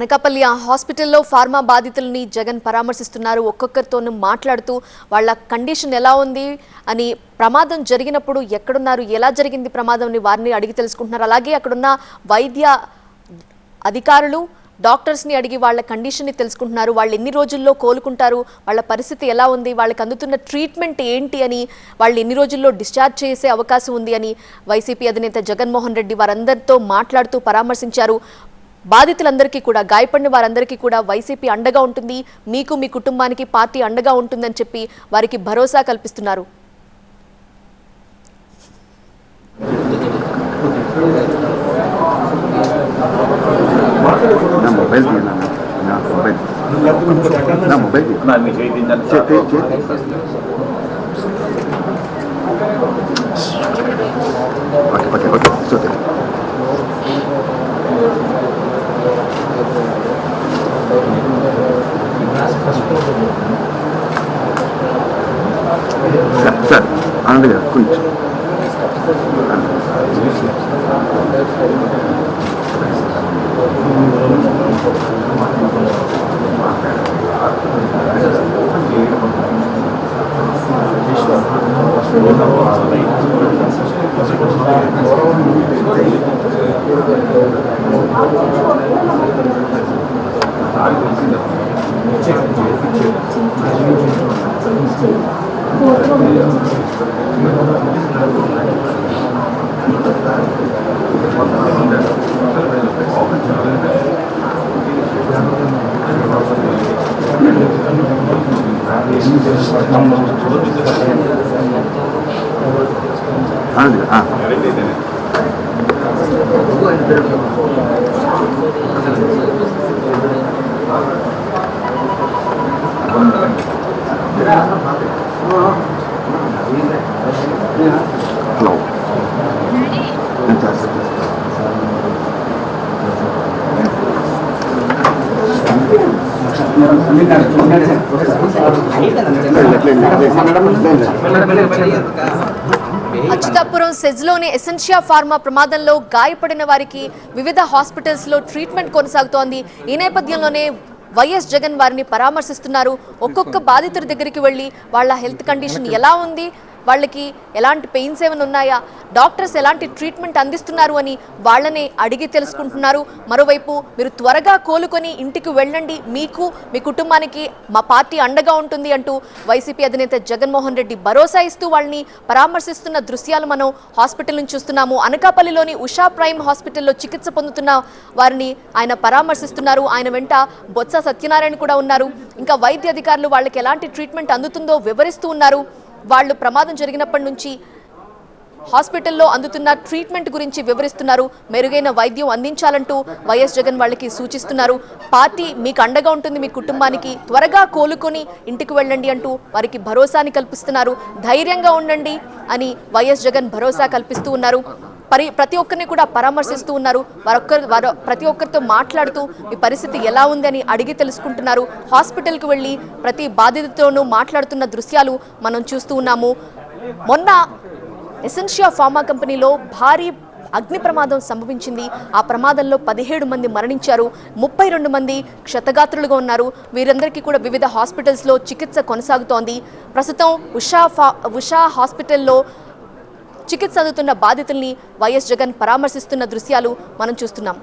అనకాపల్లి ఆ హాస్పిటల్లో ఫార్మా బాధితుల్ని జగన్ పరామర్శిస్తున్నారు. ఒక్కొక్కరితోనూ మాట్లాడుతూ వాళ్ళ కండిషన్ ఎలా ఉంది అని ప్రమాదం జరిగినప్పుడు ఎక్కడున్నారు ఎలా జరిగింది ప్రమాదం వారిని అడిగి తెలుసుకుంటున్నారు. అలాగే అక్కడున్న వైద్య అధికారులు డాక్టర్స్ని అడిగి వాళ్ళ కండిషన్ని తెలుసుకుంటున్నారు. వాళ్ళు ఎన్ని రోజుల్లో కోలుకుంటారు వాళ్ళ పరిస్థితి ఎలా ఉంది వాళ్ళకి అందుతున్న ట్రీట్మెంట్ ఏంటి అని వాళ్ళు ఎన్ని రోజుల్లో డిశ్చార్జ్ చేసే అవకాశం ఉంది అని వైసీపీ అధినేత జగన్మోహన్ రెడ్డి వారందరితో మాట్లాడుతూ పరామర్శించారు. బాధితులందరికీ కూడా గాయపడిన వారందరికీ కూడా వైసీపీ అండగా ఉంటుంది. మీకు మీ కుటుంబానికి పార్టీ అండగా ఉంటుందని చెప్పి వారికి భరోసా కల్పిస్తున్నారు. నా మొబైల్ తీయనా సార్ సార్ గారు కొంచెం ఆనంద్ గారు ఆ. హలో అచ్యుతాపురం సెజ్లోని ఎసెన్షియా ఫార్మా ప్రమాదంలో గాయపడిన వారికి వివిధ హాస్పిటల్స్లో ట్రీట్మెంట్ కొనసాగుతోంది. ఈ నేపథ్యంలోనే వైఎస్ జగన్ వారిని పరామర్శిస్తున్నారు. ఒక్కొక్క బాధితుడి దగ్గరికి వెళ్ళి వాళ్ళ హెల్త్ కండిషన్ ఎలా ఉంది? వాళ్ళకి ఎలాంటి పెయిన్స్ ఏమైనా ఉన్నాయా? డాక్టర్స్ ఎలాంటి ట్రీట్మెంట్ అందిస్తున్నారు అని వాళ్ళని అడిగి తెలుసుకుంటున్నారు. మరోవైపు మీరు త్వరగా కోలుకొని ఇంటికి వెళ్ళండి. మీకు మీ కుటుంబానికి మా పార్టీ అండగా ఉంటుంది అంటూ వైసీపీ అధినేత జగన్మోహన్ రెడ్డి భరోసా ఇస్తూ వాళ్ళని పరామర్శిస్తున్న దృశ్యాలు మనం హాస్పిటల్ నుంచి చూస్తున్నాము. అనకాపల్లిలోని ఉషా ప్రైమ్ హాస్పిటల్లో చికిత్స పొందుతున్న వారిని ఆయన పరామర్శిస్తున్నారు. ఆయన వెంట బొత్స సత్యనారాయణ కూడా ఉన్నారు. ఇంకా వైద్య అధికారులు వాళ్ళకి ఎలాంటి ట్రీట్మెంట్ అందుతుందో వివరిస్తూ ఉన్నారు. వాళ్ళు ప్రమాదం జరిగినప్పటి నుంచి హాస్పిటల్లో అందుతున్న ట్రీట్మెంట్ గురించి వివరిస్తున్నారు. మెరుగైన వైద్యం అందించాలంటూ వైఎస్ జగన్ వాళ్ళకి సూచిస్తున్నారు. పార్టీ మీకు అండగా ఉంటుంది మీ కుటుంబానికి త్వరగా కోలుకొని ఇంటికి వెళ్ళండి అంటూ వారికి భరోసాని కల్పిస్తున్నారు. ధైర్యంగా ఉండండి అని వైఎస్ జగన్ భరోసా కల్పిస్తూ ఉన్నారు. పరి ప్రతి ఒక్కరిని కూడా పరామర్శిస్తూ ఉన్నారు. వారొక్కరు వారు ప్రతి ఒక్కరితో మాట్లాడుతూ మీ పరిస్థితి ఎలా ఉంది అని అడిగి తెలుసుకుంటున్నారు. హాస్పిటల్కి వెళ్ళి ప్రతి బాధితుతోనూ మాట్లాడుతున్న దృశ్యాలు మనం చూస్తూ ఉన్నాము. మొన్న ఎసెన్షియా ఫార్మా కంపెనీలో భారీ అగ్ని ప్రమాదం సంభవించింది. ఆ ప్రమాదంలో పదిహేడు మంది మరణించారు. ముప్పై రెండు మంది క్షతగాత్రులుగా ఉన్నారు. వీరందరికీ కూడా వివిధ హాస్పిటల్స్లో చికిత్స కొనసాగుతోంది. ప్రస్తుతం ఉషా ఫా ఉషా హాస్పిటల్లో చికిత్స అందుతున్న బాధితుల్ని వైఎస్ జగన్ పరామర్శిస్తున్న దృశ్యాలు మనం చూస్తున్నాం.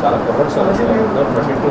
చాలా ప్రొడక్ట్స్ ట్వంటీ టూ